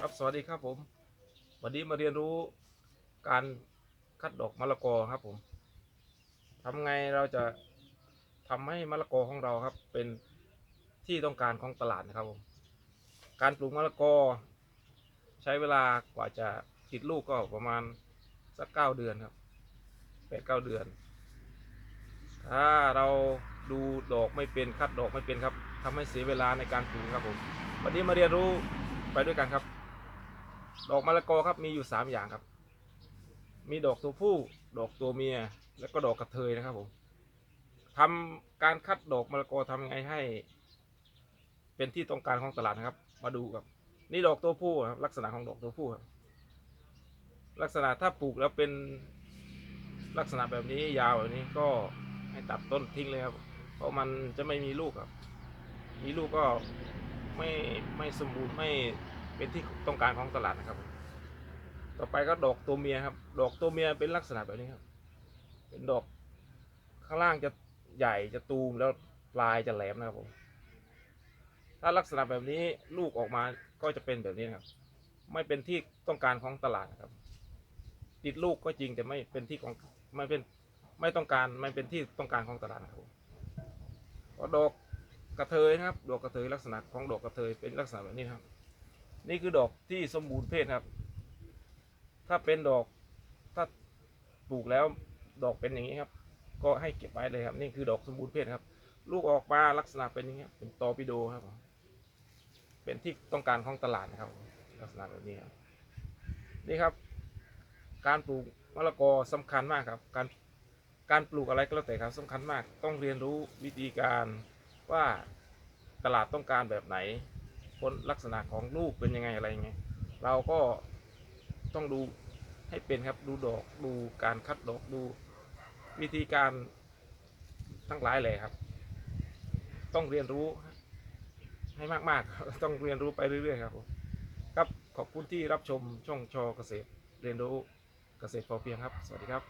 ครับสวัสดีครับผม วันนี้มาเรียนรู้การคัดดอกมะละกอครับผมทำไงเราจะทำให้มะละกอของเราครับ เป็นที่ต้องการของตลาดนะครับผม การปลูกมะละกอ ใช้เวลากว่าจะติดลูกก็ประมาณสักเก้าเดือนครับแปดเก้าเดือน ถ้าเราดูดอกไม่เป็นคัดดอกไม่เป็นครับทำให้เสียเวลาในการปลูกครับผม วันนี้มาเรียนรู้ไปด้วยกันครับ ดอกมะละกอครับมีอยู่สามอย่างครับ มีดอกตัวผู้ ดอกตัวเมีย แล้วก็ดอกกระเทยนะครับผมทำการคัดดอกมะละกอทำยังไงให้ เป็นที่ต้องการของตลาดนะครับ มาดูครับ นี่ดอกตัวผู้ครับลักษณะของดอกตัวผู้ครับลักษณะถ้าปลูกแล้วเป็นลักษณะแบบนี้ยาวแบบนี้ก็ให้ตัดต้นทิ้งเลยครับ เพราะมันจะไม่มีลูกครับ มีลูกก็ไม่ไม่สมบูรณ์ไม่ เป็นที่ต้องการของตลาดนะครับ ต่อไปก็ดอกตัวเมียครับ ดอกตัวเมียเป็นลักษณะแบบนี้ครับ เป็นดอกข้างล่างจะใหญ่จะตูมแล้วปลายจะแหลมนะครับผมถ้าลักษณะแบบนี้ลูกออกมาก็จะเป็นแบบนี้ครับ ไม่เป็นที่ต้องการของตลาดนะครับ ติดลูกก็จริงแต่ไม่เป็นที่ของไม่เป็นไม่ต้องการไม่เป็นที่ต้องการของตลาดนะครับผมก็ดอกกระเทยนะครับ ดอกกระเทยลักษณะของดอกกระเทยเป็นลักษณะแบบนี้ครับ นี่คือดอกที่สมบูรณ์เพศครับ ถ้าเป็นดอกถ้าปลูกแล้วดอกเป็นอย่างนี้ครับ ก็ให้เก็บไว้เลยครับ นี่คือดอกสมบูรณ์เพศครับ ลูกออกมาลักษณะเป็นอย่างนี้เป็นตอปิโดครับ เป็นที่ต้องการของตลาดนะครับ ลักษณะแบบนี้ครับนี่ครับ การปลูกมะละกอสำคัญมากครับ การการปลูกอะไรก็แล้วแต่ครับสำคัญมาก ต้องเรียนรู้วิธีการว่าตลาดต้องการแบบไหน ผลลักษณะของลูกเป็นยังไงอะไรยังไง เราก็ต้องดูให้เป็นครับดูดอกดูการคัดดอกดูวิธีการทั้งหลายเลยครับ ต้องเรียนรู้ให้มากๆ ต้องเรียนรู้ไปเรื่อยๆครับผมครับขอบคุณที่รับชมช่องชอเกษตร เรียนรู้เกษตรพอเพียงครับ สวัสดีครับ